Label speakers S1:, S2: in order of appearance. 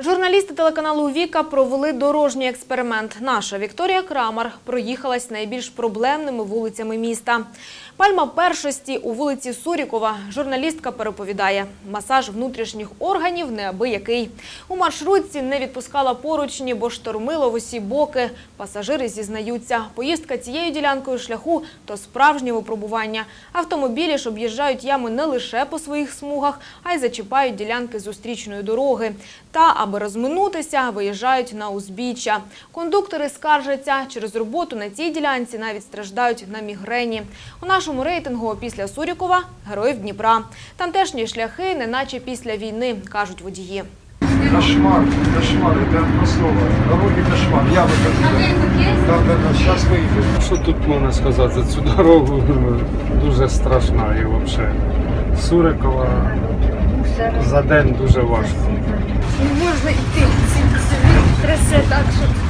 S1: Журналісти телеканалу Віка провели дорожній експеримент. Наша Вікторія Крамар проїхалась найбільш проблемними вулицями міста. Пальма першості у вулиці Сурікова. Журналістка переповідає, масаж внутрішніх органів неабиякий. У маршрутці не відпускала поручні, бо штормило в усі боки. Пасажири зізнаються, поїздка цією ділянкою шляху – то справжнє випробування. Автомобілі ж об'їжджають ями не лише по своїх смугах, а й зачіпають ділянки зустрічної дороги. Та, аби розминутися, виїжджають на узбіччя. Кондуктори скаржаться, через роботу на цій ділянці навіть страждають на мігрені. У нашому рейтингу після Сурікова – героїв Дніпра. Тамтешні шляхи неначе після війни, кажуть водії.
S2: Кошмар, кошмар, это одно слово. Дороги кошмар, я выхожу. Да, да, да, сейчас выйду.
S3: Що тут можна сказати за цю дорогу? Дуже страшна і взагалі. Сурикова за день дуже важко.
S4: Не можна йти. Трясе так, що